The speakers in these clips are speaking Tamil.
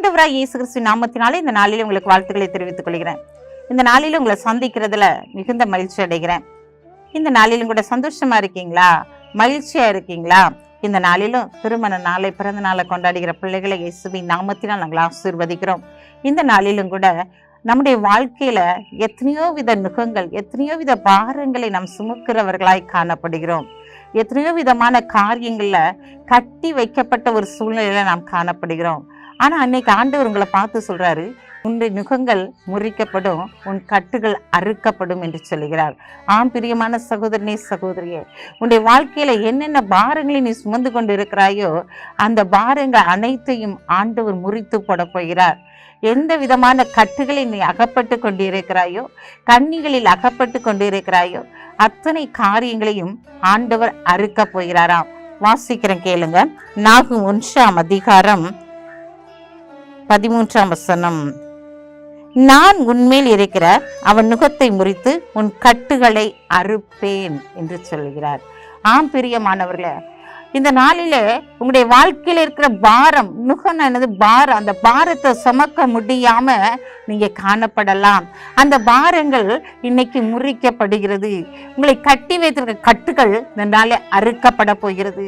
ஆண்டவராய் இயேசு கிறிஸ்து நாமத்தினாலே இந்த நாளில் உங்களுக்கு வாழ்த்துக்களை தெரிவித்துக் கொள்கிறேன். இந்த நாளில் உங்களை சந்திக்கிறதுல மிகுந்த மகிழ்ச்சி அடைகிறேன். இந்த நாளிலும் கூட சந்தோஷமா இருக்கீங்களா? மகிழ்ச்சியா இருக்கீங்களா? இந்த நாளிலும் திருமண நாளை பிறந்த நாளை கொண்டாடுகிற பிள்ளைகளை இயேசுவின் நாமத்தினால் நாங்கள் ஆசீர்வதிக்கிறோம். இந்த நாளிலும் கூட நம்முடைய வாழ்க்கையில எத்தனையோ வித நுகங்கள் எத்தனையோ வித பாரங்களை நாம் சுமக்கிறவர்களாய் காணப்படுகிறோம். எத்தனையோ விதமான காரியங்களில் கட்டி வைக்கப்பட்ட ஒரு சூழ்நிலையில நாம் காணப்படுகிறோம். ஆனால் அன்னைக்கு ஆண்டவர் உங்களை பார்த்து சொல்கிறாரு உன் நுகங்கள் முறிக்கப்படும் உன் கட்டுகள் அறுக்கப்படும் என்று சொல்கிறார் ஆம் பிரியமான சகோதரனே சகோதரியே உன்னுடைய வாழ்க்கையில் என்னென்ன பாரங்களை நீ சுமந்து கொண்டு இருக்கிறாயோ அந்த பாரங்கள் அனைத்தையும் ஆண்டவர் முறித்து போட போகிறார். எந்த விதமான கட்டுகளில் நீ அகப்பட்டு கொண்டிருக்கிறாயோ கண்ணிகளில் அகப்பட்டு கொண்டிருக்கிறாயோ அத்தனை காரியங்களையும் ஆண்டவர் அறுக்கப் போகிறாராம். வாசிக்கிறேன் கேளுங்க. நாகு ஒன்றாம் அதிகாரம் பதிமூன்றாம் வசனம். நான் உன்மேல் இருக்கிற அவன் நுகத்தை முறித்து உன் கட்டுகளை அறுப்பேன் என்று சொல்கிறார். ஆம் பிரியமானவர்களே இந்த நாளிலே உங்களுடைய வாழ்க்கையில் இருக்கிற பாரம் நுகன் என்னது பாரம் அந்த பாரத்தை சுமக்க முடியாம நீங்க காணப்படலாம். அந்த பாரங்கள் இன்னைக்கு முறிக்கப்படுகிறது. உங்களை கட்டி வைத்திருக்க கட்டுகள் இந்த நாளே அறுக்கப்பட போகிறது.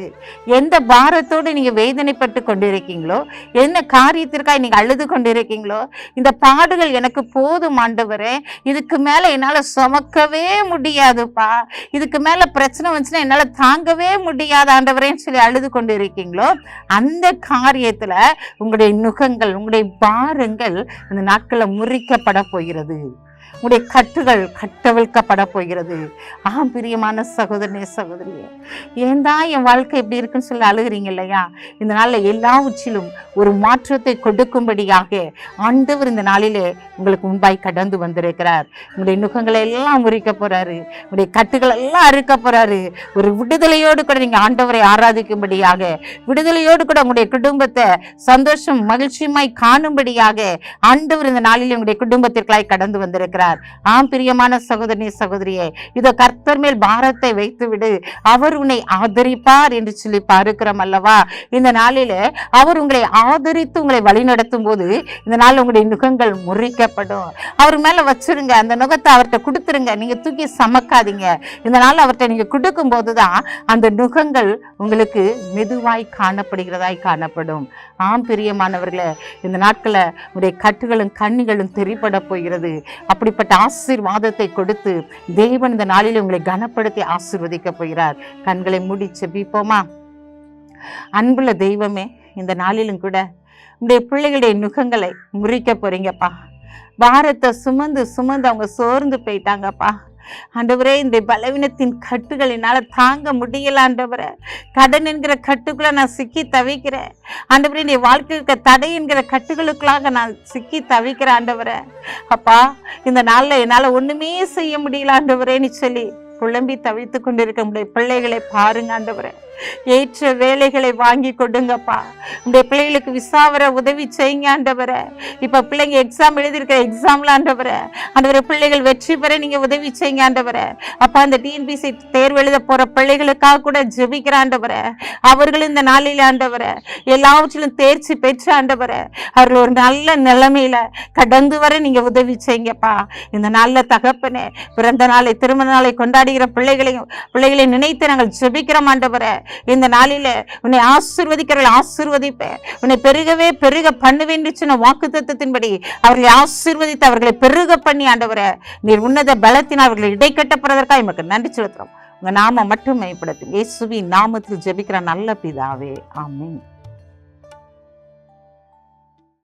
எந்த பாரத்தோடு நீங்க வேதனைப்பட்டு கொண்டிருக்கீங்களோ என்ன காரியத்திற்காக நீங்க அழுது கொண்டிருக்கீங்களோ இந்த பாடுகள் எனக்கு போதும் ஆண்டவரே. இதுக்கு மேல என்னால சுமக்கவே முடியாதுப்பா. இதுக்கு மேல பிரச்சனை வந்துச்சுன்னா என்னால தாங்கவே முடியாத ஆண்டவரேன்னு சொல்லி அழுது கொண்டு இருக்கீங்களோ அந்த காரியத்துல உங்களுடைய நுகங்கள் உங்களுடைய பாரங்கள் இந்த நாட்களில் முறிக்கப்பட போகிறது. உடைய கட்டுகள் கட்டவிழ்க்கப்பட போகிறது ஆம் பிரியமான சகோதரனே சகோதரியே. ஏன்டா என் வாழ்க்கை இப்படி இருக்குன்னு சொல்லி அழுகிறீங்க இல்லையா? இந்த நாளில் எல்லா உச்சிலும் ஒரு மாற்றத்தை கொடுக்கும்படியாக ஆண்டவர் இந்த நாளிலே உங்களுக்கு முன்பாய் கடந்து வந்திருக்கிறார். உங்களுடைய நுகங்களை எல்லாம் முறிக்க போறாரு. உங்களுடைய கட்டுகள் எல்லாம் அறுக்க போறாரு. ஒரு விடுதலையோடு கூட நீங்க ஆண்டவரை ஆராதிக்கும்படியாக விடுதலையோடு கூட உங்களுடைய குடும்பத்தை சந்தோஷம் மகிழ்ச்சியுமாய் காணும்படியாக ஆண்டவர் இந்த நாளில் உங்களுடைய குடும்பத்திற்காய் கடந்து வந்திருக்கிறார். ஆம் பிரியமான சகோதரி சகோதரியே இதோ கர்த்தர் மேல் பாரத்தை வைத்து விடு அவர் உன்னை ஆதரிப்பார் என்று சொல்லி பார்க்கிறோம் அல்லவா? இந்த நாளில அவர் உங்களை ஆதரித்து உங்களை வழிநடத்தும் போது இந்த நாள் உங்களுடைய நுகங்கள் முறிக்கப்படும். அவர் மேல வச்சிருங்க அந்த நுகத்தை அவர்கிட்ட கொடுத்துருங்க. நீங்க தூக்கி சமக்காதீங்க. இந்த நாள் அவர்கிட்ட நீங்க கொடுக்கும் போதுதான் அந்த நுகங்கள் உங்களுக்கு மெதுவாய் காணப்படுகிறதாய் காணப்படும். ஆம் பிரியமானவர்களே இந்த நாட்களை உடைய கட்டுகளும் கண்ணிகளும் தெரிப்பட போகிறது. அப்படிப்பட்ட ஆசீர்வாதத்தை கொடுத்து தேவன் இந்த நாளில் உங்களை கனப்படுத்தி ஆசீர்வதிக்க போகிறார். கண்களை மூடி செபிப்போமா? அன்புள்ள தெய்வமே இந்த நாளிலும் கூட உடைய பிள்ளைகளுடைய நுகங்களை முறிக்க போறீங்கப்பா. பாரத்தை சுமந்து சுமந்து அவங்க சோர்ந்து போயிட்டாங்கப்பா. ஆண்டவரே இந்த பலவீனத்தின் கட்டுகள் என்னால் தாங்க முடியல ஆண்டவரே. கடன் என்கிற கட்டுக்குள்ள நான் சிக்கி தவிக்கிறேன். ஆண்டவரே நீ வாழ்க்கை இருக்க தடை என்கிற கட்டுகளுக்குள்ளாக நான் சிக்கி தவிக்கிறேன் ஆண்டவரே. அப்பா இந்த நாளில் என்னால் ஒண்ணுமே செய்ய முடியல ஆண்டவரேன்னு சொல்லி. குழம்பி தவித்து கொண்டிருக்க முடிய பிள்ளைகளை பாருங்க ஆண்டவரே. ஏற்ற வேலைகளை வாங்கி கொடுங்கப்பா. உடைய பிள்ளைகளுக்கு விசாவர உதவி செய்யுங்க ஆண்டவரை. இப்ப பிள்ளைங்க எக்ஸாம் எழுதியிருக்கிற எக்ஸாம்ல ஆண்டவரை. ஆண்டவரை பிள்ளைகள் வெற்றி பெற நீங்க உதவி செய்யுங்க ஆண்டவரை. அப்பா அந்த டிஎன்பிசி தேர்வு எழுத போற பிள்ளைகளுக்காக கூட ஜெபிக்கிற ஆண்டவரை. அவர்களும் இந்த நாளில் ஆண்டவரை எல்லாவற்றிலும் தேர்ச்சி பெற்ற ஆண்டவரை. அவர்கள் ஒரு நல்ல நிலைமையில கடந்து வர நீங்க உதவி செய்யுங்கப்பா. இந்த நல்ல தகப்பனே பிறந்த நாளை திருமண நாளை கொண்டாடுகிற பிள்ளைகளையும் பிள்ளைகளை நினைத்து நாங்கள் ஜெபிக்கிறோம் ஆண்டவரை. இந்த நாளில உன்னை ஆசிர்வதிக்கிறவர்கள் ஆசிர்வதிப்பேன் உன்னை பெருகவே பெருக பண்ணுவேன் என்று சொன்ன வாக்கு தத்துவத்தின்படி அவர்களை ஆசிர்வதித்து அவர்களை பெருக பண்ணி ஆண்டவரை. நீர் உன்னத பலத்தின் அவர்களை இடைக்கட்டப்படுவதற்காக எமக்கு நன்றி செலுத்துறோம் உங்க நாம மட்டும் மேம்படுத்தும். இயேசுவின் நாமத்தில் ஜெபிக்கிற நல்ல பிதாவே. ஆமீன்.